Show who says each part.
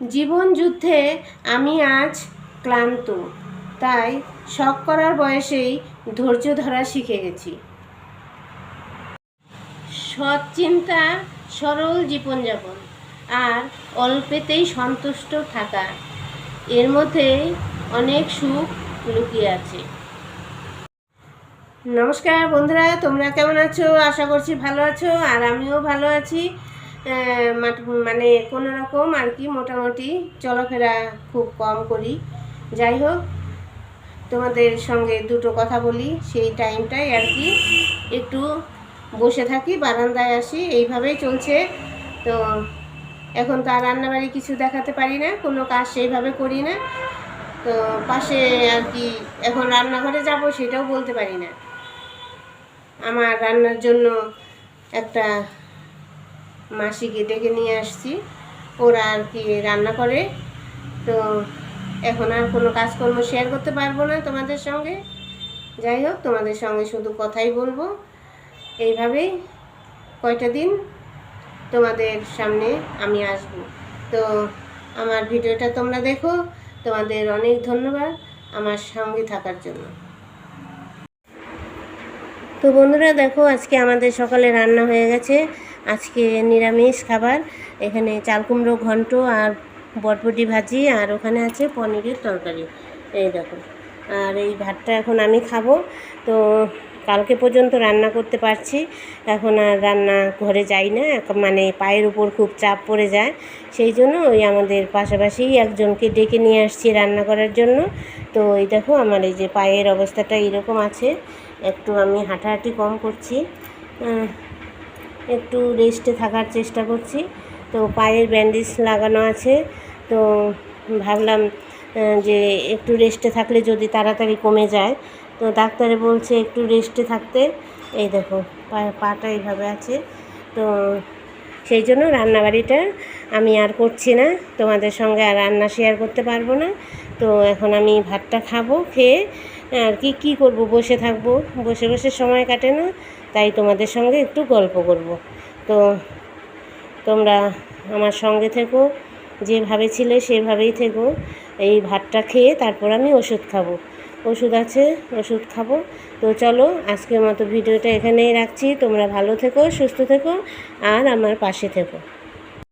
Speaker 1: জীবন যুদ্ধে আমি আজ ক্লান্ত। তাই শখ করার বয়সেই ধৈর্য ধরা শিখে গেছি। সৎ চিন্তা, সরল জীবনযাপন আর অল্পেতেই সন্তুষ্ট থাকা, এর মধ্যে অনেক সুখ লুকিয়ে আছে। নমস্কার বন্ধুরা, তোমরা কেমন আছো? আশা করছি ভালো আছো আর আমিও ভালো আছি। মানে কোনো রকম আর কি মোটামুটি চলাফেরা খুব কম করি। যাই হোক, তোমাদের সঙ্গে দুটো কথা বলি, সেই টাইমটাই আর কি। একটু বসে থাকি, বারান্দায় আসি, এইভাবেই চলছে। তো এখন তো আর রান্নাবাড়ি কিছু দেখাতে পারি না, কোনো কাজ সেইভাবে করি না। তো পাশে আর কি এখন রান্নাঘরে যাব সেটাও বলতে পারি না। আমার রান্নার জন্য একটা মাসিকে ডেকে নিয়ে আসছি। ওরা আর কি রান্না করে। তো এখন আর কোনো কাজকর্ম শেয়ার করতে পারব না তোমাদের সঙ্গে। যাই হোক, তোমাদের সঙ্গে শুধু কথাই বলব। এইভাবেই কয়টা দিন তোমাদের সামনে আমি আসব। তো আমার ভিডিওটা তোমরা দেখো। তোমাদের অনেক ধন্যবাদ আমার সঙ্গে থাকার জন্য। তো বন্ধুরা দেখো, আজকে আমাদের সকালে রান্না হয়ে গেছে। আজকে নিরামিষ খাবার। এখানে চাল কুমড়ো ঘন্ট আর বটবটি ভাজি, আর ওখানে আছে পনিরের তরকারি। এই দেখো, আর এই ভাতটা এখন আমি খাব। তো কালকে পর্যন্ত রান্না করতে পারছি। এখন আর রান্না ঘরে যাই না মানে পায়ের উপর খুব চাপ পড়ে যায়। সেই জন্য ওই আমাদের পাশাপাশি একজনকে ডেকে নিয়ে আসছি রান্না করার জন্য। তো এই দেখো, আমার এই যে পায়ের অবস্থাটা এরকম আছে। একটু আমি হাঁটাহাঁটি কম করছি। একটু রেস্টে থাকার চেষ্টা করছি। তো পায়ের ব্যান্ডেজ লাগানো আছে। তো ভাবলাম যে একটু রেস্টে থাকলে যদি তাড়াতাড়ি কমে যায়, তো ডাক্তারে বলছে একটু রেস্টে থাকতে। এই দেখো পাটা এইভাবে আছে। তো সেই জন্য রান্নাবাড়িটা আমি আর করছি না। তোমাদের সঙ্গে আর রান্না শেয়ার করতে পারব না। তো এখন আমি ভাতটা খাব, খেয়ে, আর কি, কী করব, বসে থাকব। বসে বসে সময় কাটে না, তাই তোমাদের সঙ্গে একটু গল্প করব। তো তোমরা আমার সঙ্গে থেকো, যেভাবে ছিলে সেভাবেই থেকো। এই ভাতটা খেয়ে তারপর আমি ওষুধ খাব। ওষুধ আছে, ওষুধ খাব। তো চলো, আজকের মতো ভিডিওটা এখানেই রাখছি। তোমরা ভালো থেকো, সুস্থ থেকো, আর আমার পাশে থেকো।